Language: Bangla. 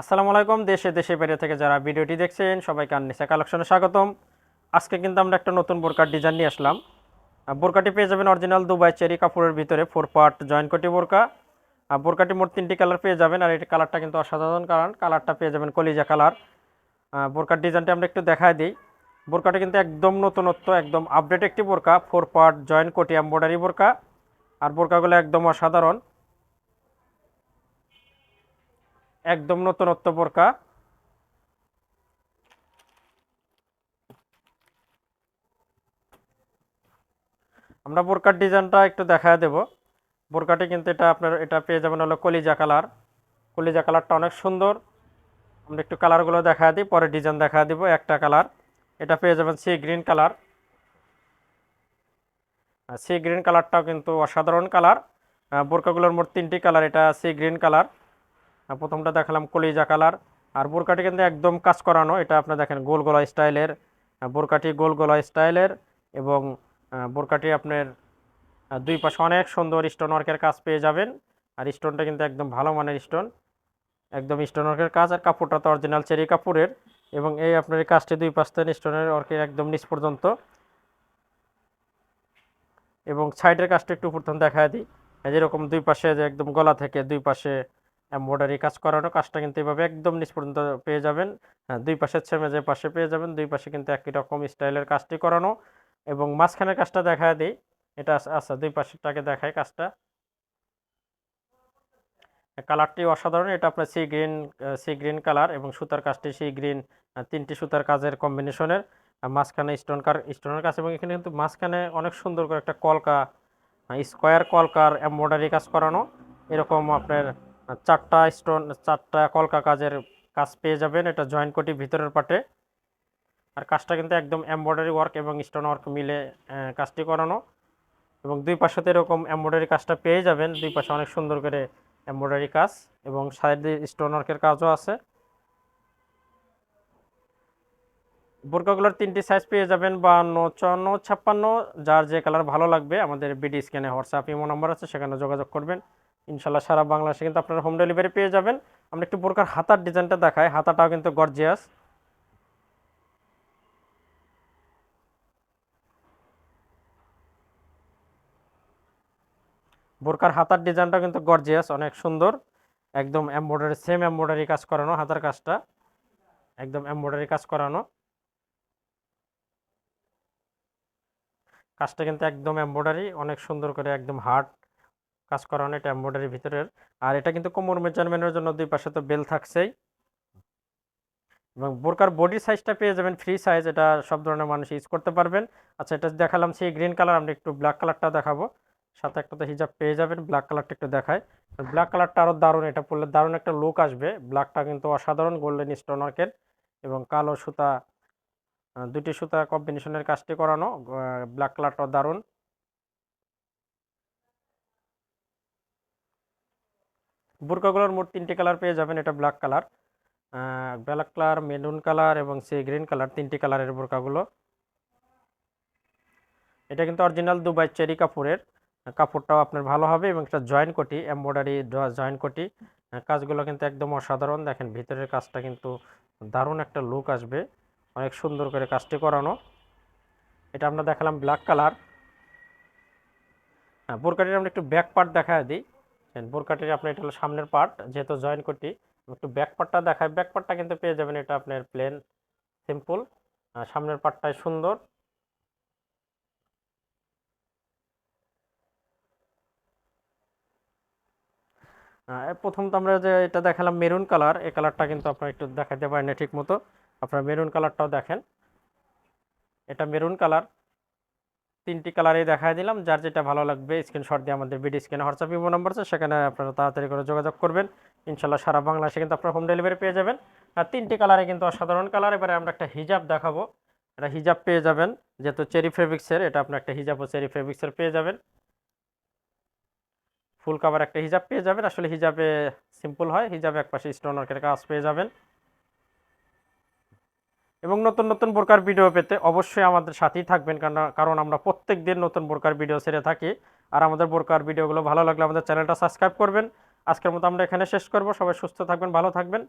আসসালামু আলাইকুম, দেশে দেশে বাইরে থেকে যারা ভিডিওটি দেখছেন, সবাইকে আননিসা কালেকশনে স্বাগতম। আজকে কিন্তু আমরা একটা নতুন বোরকার ডিজাইন নিয়ে আসলাম। বোরকাটি পেয়ে যাবেন অরিজিনাল দুবাই চেরি কাপড়ের ভিতরে ফোর পার্ট জয়েন্ট কোটি বোরকা। বোরকাটি মোট তিনটি কালার পেয়ে যাবেন আর এই কালারটা কিন্তু অসাধারণ কারণ কালারটা পেয়ে যাবেন কলিজা কালার বোরকার ডিজাইনটা আমরা একটু দেখায় দিই। বোরকাটি কিন্তু একদম নতুনত্ব, একদম আপডেট একটি বোরকা ফোর পার্ট জয়েন্ট কোটি এম্বয়ডারি বোরকা। আর বোরকাগুলো একদম অসাধারণ। একদম নতুনত্ব বোরকা। আমরা বোরকার ডিজাইনটা একটু দেখা দেব। বোরকাটি কিন্তু এটা আপনার, এটা পেয়ে যাবেন হলো কলিজা কালার। কলিজা কালারটা অনেক সুন্দর। আমরা একটু কালারগুলো দেখা দিই, পরে ডিজাইন দেখা দিব একটা কালার। এটা পেয়ে যাবেন sea green colour. Sea green কালারটাও কিন্তু অসাধারণ কালার। বোরকাগুলোর মোট তিনটি কালার, এটা সি গ্রিন কালার। প্রথমটা দেখালাম কলিজা কালার। আর বোরকাটি কিন্তু একদম কাজ করানো। এটা আপনি দেখেন গোল গলা স্টাইলের। বোরকাটি গোল গলা স্টাইলের এবং বোরকাটি আপনার দুই পাশে অনেক সুন্দর স্টোন ওয়ার্কের কাজ পেয়ে যাবেন। আর স্টোনটা কিন্তু একদম ভালো মানের স্টোন। একদম স্টোন ওয়ার্কের কাজ আর কাপড়টা তো অরিজিনাল চেরি কাপড়ের এবং এই আপনার এই কাজটি দুই পাশ থেকে স্টোনের ওয়ার্কের একদম নিচ পর্যন্ত। এবং সাইডের কাজটা একটু প্রথম দেখা দিই। যেরকম দুই পাশে যে একদম গলা থেকে দুই পাশে এমব্রয়ডারি কাজ করানো, কাজটা কিন্তু এভাবে একদম নিচ পর্যন্ত পেয়ে যাবেন। হ্যাঁ দুই পাশের ছেমে যে পাশে পেয়ে যাবেন, দুই পাশে কিন্তু একই রকম স্টাইলের কাজটি করানো এবং মাঝখানের কাজটা দেখা দিই। এটা আচ্ছা দুই পাশেরটাকে দেখায় কাজটা। কালারটি অসাধারণ, এটা আপনার sea green sea green colour এবং সুতার কাজটি সি গ্রিন তিনটি সুতার কাজের কম্বিনেশনের। মাঝখানে স্টোন কার, স্টোনের কাজ এবং এখানে কিন্তু মাঝখানে অনেক সুন্দর করে একটা কলকা স্কোয়ার কলকার এমব্রয়ডারি কাজ করানো। এরকম আপনার চারটা স্টোন, চারটা কলকা কাজের কাজ পেয়ে যাবেন। এটা জয়েন্ট কোটি ভিতরের পাটে। আর কাজটা কিন্তু একদম এমব্রয়ডারি ওয়ার্ক এবং স্টোন ওয়ার্ক মিলে কাজটি করানো। এবং দুই পাশেতে এরকম এমব্রয়ডারি কাজটা পেয়ে যাবেন। দুই পাশে অনেক সুন্দর করে এমব্রয়ডারি কাজ এবং সাইডে স্টোন ওয়ার্কের কাজও আছে। বোরকাগুলোর তিনটি সাইজ পেয়ে যাবেন, বাহান্ন, চুয়ান্ন, ছাপ্পান্ন। যার যে কালার ভালো লাগবে, আমাদের বিডি স্ক্যানে হোয়াটসঅ্যাপ ইমো নাম্বার আছে, সেখানে যোগাযোগ করবেন। ইনশাল্লাহ সারা বাংলাদেশে কিন্তু আপনারা হোম ডেলিভারি পেয়ে যাবেন। আমরা একটু বোরকার হাতার ডিজাইনটা দেখাই। হাতাটাও কিন্তু গর্জিয়াস বোরকার হাতার ডিজাইনটা কিন্তু গর্জিয়াস অনেক সুন্দর। একদম এমব্রয়ডারি সেম এমব্রয়ডারি কাজ করানো হাতার কাজটা। একদম এমব্রয়ডারি কাজ করানো। কাজটা কিন্তু একদম এমব্রয়ডারি অনেক সুন্দর করে একদম হার্ড কাজ করানো এটা এমব্রয়ডারি ভিতরের। আর এটা কিন্তু কোমর মেজারমেন্টের জন্য দুই পাশে তো বেল থাকছেই। এবং বোরকার বডি সাইজটা পেয়ে যাবেন ফ্রি সাইজ এটা সব ধরনের মানুষ ইউজ করতে পারবেন। আচ্ছা এটা দেখালাম সেই গ্রিন কালার আমরা একটু ব্ল্যাক কালারটা দেখাবো। সাথে একটা তো হিজাব পেয়ে যাবেন ব্ল্যাক কালারটা একটু দেখায় ব্ল্যাক কালারটা আরও দারুণ, এটা পরলে দারুণ একটা লুক আসবে। ব্ল্যাকটা কিন্তু অসাধারণ গোল্ডেন স্টোন ওয়ার্কের এবং কালো সুতা দুটি সুতা কম্বিনেশনের কাজটি করানো ব্ল্যাক কালারটাও দারুণ। বুরকাগুলোর মোট তিনটি কালার পেয়ে যাবেন, এটা black colour black colour maroon colour এবং সেই গ্রিন কালার তিনটি কালারের বোরকাগুলো এটা কিন্তু অরিজিনাল দুবাই চেরি কাপড়ের কাপড়টাও আপনার ভালো হবে এবং এটা জয়েন্ট কোটি এমব্রয়ডারি জয়েন্ট কোটি কাজগুলো কিন্তু একদম অসাধারণ। দেখেন ভিতরের কাজটা কিন্তু দারুণ একটা লুক আসবে, অনেক সুন্দর করে কাজটি করানো। এটা আমরা দেখালাম ব্ল্যাক কালার বোরকাটির আমরা একটু ব্যাক পার্ট দেখা দিই। বোরকাটির আপনার এটা হলো সামনের পার্ট যেহেতু জয়েন আমি একটু ব্যাক পার্টটা দেখাই ব্যাক পার্টটা কিন্তু পেয়ে যাবেন এটা আপনার প্লেন সিম্পল সামনের পার্টটাই সুন্দর। প্রথম তো আমরা যে এটা দেখালাম মেরুন কালার এই কালারটা কিন্তু আপনারা একটু দেখাতে পারেন না ঠিক মতো আপনারা মেরুন কালারটাও দেখেন। এটা মেরুন কালার তিনটি কালারই দেখাই দিলাম। যার যেটা ভালো লাগবে স্ক্রিনশট দিয়ে আমাদের ভিডিও স্ক্রিনে হোয়াটসঅ্যাপ ইমো নাম্বার আছে, সেখানে আপনারা তাড়াতাড়ি করে যোগাযোগ করবেন। ইনশাল্লাহ সারা বাংলাদেশে কিন্তু আপনারা হোম ডেলিভারি পেয়ে যাবেন। আর তিনটি কালারে কিন্তু অসাধারণ কালার। এবারে আমরা একটা হিজাব দেখাবো। এটা হিজাব পেয়ে যাবেন, যেহেতু চেরি ফেব্রিক্সের এটা আপনার একটা হিজাব ও চেরি ফেব্রিক্সের পেয়ে যাবেন। ফুল কাভার একটা হিজাব পেয়ে যাবেন। আসলে হিজাবে সিম্পল হয়। হিজাবে একপাশে স্টোন ওয়ার্কের কাজ পেয়ে যাবেন। এবং নতুন নতুন বোরকার ভিডিও পেতে অবশ্যই আমাদের সাথেই থাকবেন, কারণ আমরা প্রত্যেক দিন নতুন বোরকার ভিডিও ছেড়ে থাকি। আর আমাদের বোরকার ভিডিওগুলো ভালো লাগলে আমাদের চ্যানেলটা সাবস্ক্রাইব করবেন। আজকের মতো আমরা এখানে শেষ করব। সবাই সুস্থ থাকবেন, ভালো থাকবেন।